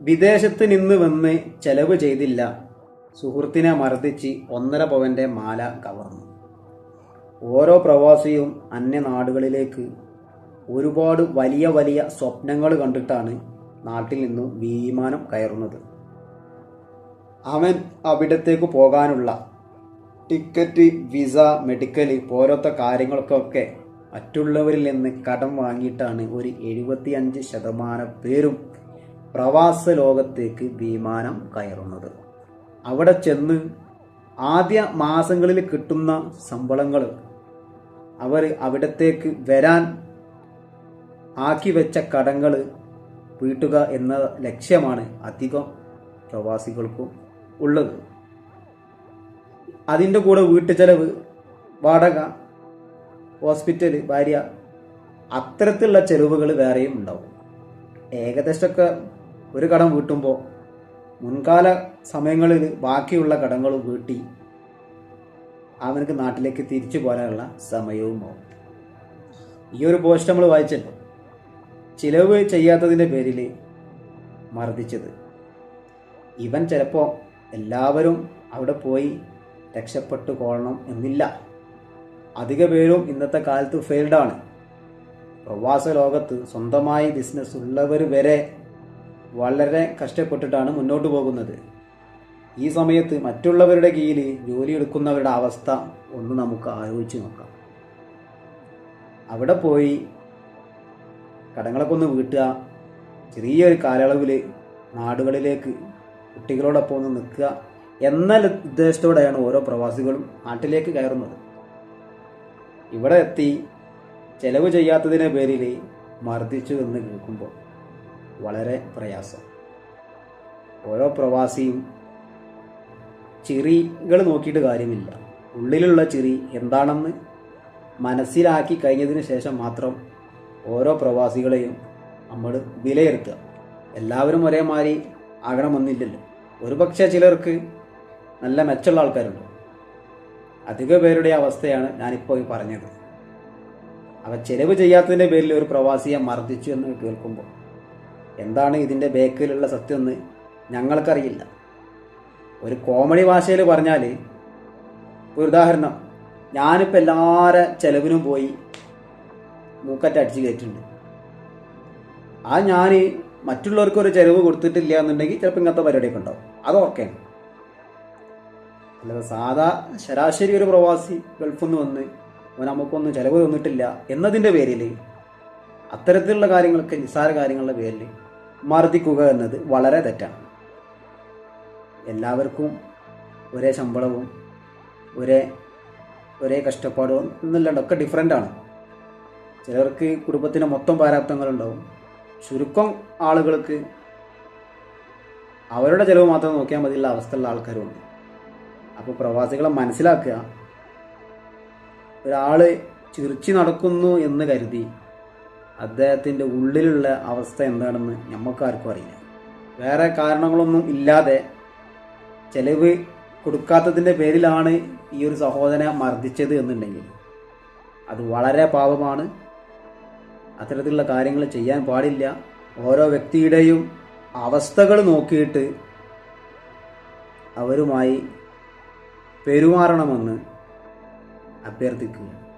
വിദേശത്ത് നിന്ന് വന്ന് ചെലവ് ചെയ്തില്ല. സുഹൃത്തിനെ മർദ്ദിച്ച് ഒന്നര പവന്റെ മാല കവർന്നു. ഓരോ പ്രവാസിയും അന്യനാടുകളിലേക്ക് ഒരുപാട് വലിയ വലിയ സ്വപ്നങ്ങൾ കണ്ടിട്ടാണ് നാട്ടിൽ നിന്നും വിമാനം കയറുന്നത്. അവൻ അവിടത്തേക്ക് പോകാനുള്ള ടിക്കറ്റ് വിസ മെഡിക്കൽ പോലത്തെ കാര്യങ്ങൾക്കൊക്കെ മറ്റുള്ളവരിൽ നിന്ന് കടം വാങ്ങിയിട്ടാണ് ഒരു എഴുപത്തിയഞ്ച് ശതമാനം പേരും പ്രവാസ ലോകത്തേക്ക് വിമാനം കയറുന്നത്. അവിടെ ചെന്ന് ആദ്യ മാസങ്ങളിൽ കിട്ടുന്ന ശമ്പളങ്ങൾ അവർ അവിടത്തേക്ക് വരാൻ ആക്കി വെച്ച കടങ്ങൾ വീട്ടുക എന്ന ലക്ഷ്യമാണ് അധികം പ്രവാസികൾക്കും ഉള്ളത്. അതിന്റെ കൂടെ വീട്ടു ചെലവ് വാടക ഹോസ്പിറ്റൽ ഭാര്യ അത്തരത്തിലുള്ള ചെലവുകൾ വേറെയും ഉണ്ടാവും. ഏകദേശമൊക്കെ ഒരു കടം വീട്ടുമ്പോൾ മുൻകാല സമയങ്ങളിൽ ബാക്കിയുള്ള കടങ്ങൾ വീട്ടി അവനക്ക് നാട്ടിലേക്ക് തിരിച്ചു പോരാനുള്ള സമയവും ആവും ഈ ഒരു പോസ്റ്റ് നമ്മൾ വായിച്ചല്ലോ. ചിലവ് ചെയ്യാത്തതിന്റെ പേരിൽ മർദ്ദിച്ചത്. ഇവൻ ചിലപ്പോൾ എല്ലാവരും അവിടെ പോയി രക്ഷപ്പെട്ടു കൊള്ളണം എന്നില്ല. അധിക പേരും ഇന്നത്തെ കാലത്ത് ഫെയിൽഡാണ്. പ്രവാസ ലോകത്ത് സ്വന്തമായി ബിസിനസ് ഉള്ളവർ വരെ വളരെ കഷ്ടപ്പെട്ടിട്ടാണ് മുന്നോട്ട് പോകുന്നത്. ഈ സമയത്ത് മറ്റുള്ളവരുടെ കീഴിൽ ജോലി എടുക്കുന്നവരുടെ അവസ്ഥ ഒന്ന് നമുക്ക് ആലോചിച്ച് നോക്കാം. അവിടെ പോയി കടങ്ങളൊക്കെ ഒന്ന് വീട്ടുക ചെറിയൊരു കാലയളവിൽ നാടുകളിലേക്ക് കുട്ടികളോടൊപ്പം ഒന്ന് നിൽക്കുക എന്ന ഉദ്ദേശത്തോടെയാണ് ഓരോ പ്രവാസികളും നാട്ടിലേക്ക് കയറുന്നത്. ഇവിടെ എത്തി ചെലവ് ചെയ്യാത്തതിന്റെ പേരിൽ മർദ്ദിച്ചു എന്ന് കേൾക്കുമ്പോൾ വളരെ പ്രയാസം. ഓരോ പ്രവാസിയും ചിറികൾ നോക്കിയിട്ട് കാര്യമില്ല. ഉള്ളിലുള്ള ചിറി എന്താണെന്ന് മനസ്സിലാക്കി കഴിഞ്ഞതിന് ശേഷം മാത്രം ഓരോ പ്രവാസികളെയും നമ്മൾ വിലയിരുത്തുക. എല്ലാവരും ഒരേമാതിരി ആകണമെന്നില്ലല്ലോ ഒരുപക്ഷെ ചിലർക്ക് നല്ല മെച്ചമുള്ള ആൾക്കാരുണ്ട്. അധിക പേരുടെ അവസ്ഥയാണ് ഞാനിപ്പോൾ പറഞ്ഞത്. അവ ചെലവ് ചെയ്യാത്തതിന്റെ പേരിൽ ഒരു പ്രവാസിയെ മർദ്ദിച്ചു എന്ന് കേൾക്കുമ്പോൾ എന്താണ് ഇതിന്റെ ബേക്കിലുള്ള സത്യം എന്ന് ഞങ്ങൾക്കറിയില്ല. ഒരു കോമഡി ഭാഷയിൽ പറഞ്ഞാൽ ഒരു ഉദാഹരണം ഞാനിപ്പോൾ എല്ലാവരെ ചെലവിനും പോയി മൂക്കറ്റ അടിച്ച് കയറ്റുന്നുണ്ട് ആ ഞാൻ മറ്റുള്ളവർക്ക് ഒരു ചെലവ് കൊടുത്തിട്ടില്ല എന്നുണ്ടെങ്കിൽ ചിലപ്പോൾ ഇങ്ങനത്തെ പരിപാടിയൊക്കെ ഉണ്ടാവും. അത് ഓക്കെയാണ് അല്ലാതെ സാധാ ശരാശരി ഒരു പ്രവാസി ഗൾഫിൽ നിന്ന് വന്ന് അവൻ നമുക്കൊന്നും ചിലവ് തന്നിട്ടില്ല എന്നതിന്റെ പേരിൽ അത്തരത്തിലുള്ള കാര്യങ്ങളൊക്കെ നിസ്സാര കാര്യങ്ങളുടെ പേരിൽ മർദ്ദിക്കുക എന്നത് വളരെ തെറ്റാണ്. എല്ലാവർക്കും ഒരേ ശമ്പളവും ഒരേ ഒരേ കഷ്ടപ്പാടും എന്നല്ലാണ്ട് ഒക്കെ ഡിഫറെന്റ് ആണ്. ചിലർക്ക് കുടുംബത്തിന് മൊത്തം പാരാപ്തങ്ങളുണ്ടാവും. ചുരുക്കം ആളുകൾക്ക് അവരുടെ ചിലവ് മാത്രം നോക്കിയാൽ മതിയുള്ള അവസ്ഥയുള്ള ആൾക്കാരുണ്ട് അപ്പോൾ പ്രവാസികളെ മനസ്സിലാക്കുക ഒരാൾ ചിരിച്ചു നടക്കുന്നു എന്ന് കരുതി അദ്ദേഹത്തിന്റെ ഉള്ളിലുള്ള അവസ്ഥ എന്താണെന്ന് നമുക്കാർക്കും അറിയില്ല. വേറെ കാരണങ്ങളൊന്നും ഇല്ലാതെ ചെലവ് കൊടുക്കാത്തതിന്റെ പേരിലാണ് ഈ ഒരു സഹോദരനെ മർദ്ദിച്ചത് എന്നുണ്ടെങ്കിൽ അത് വളരെ പാപമാണ്. അത്തരത്തിലുള്ള കാര്യങ്ങൾ ചെയ്യാൻ പാടില്ല. ഓരോ വ്യക്തിയുടെയും അവസ്ഥകൾ നോക്കിയിട്ട് അവരുമായി പെരുമാറണമെന്ന് അഭ്യർത്ഥിക്കുക.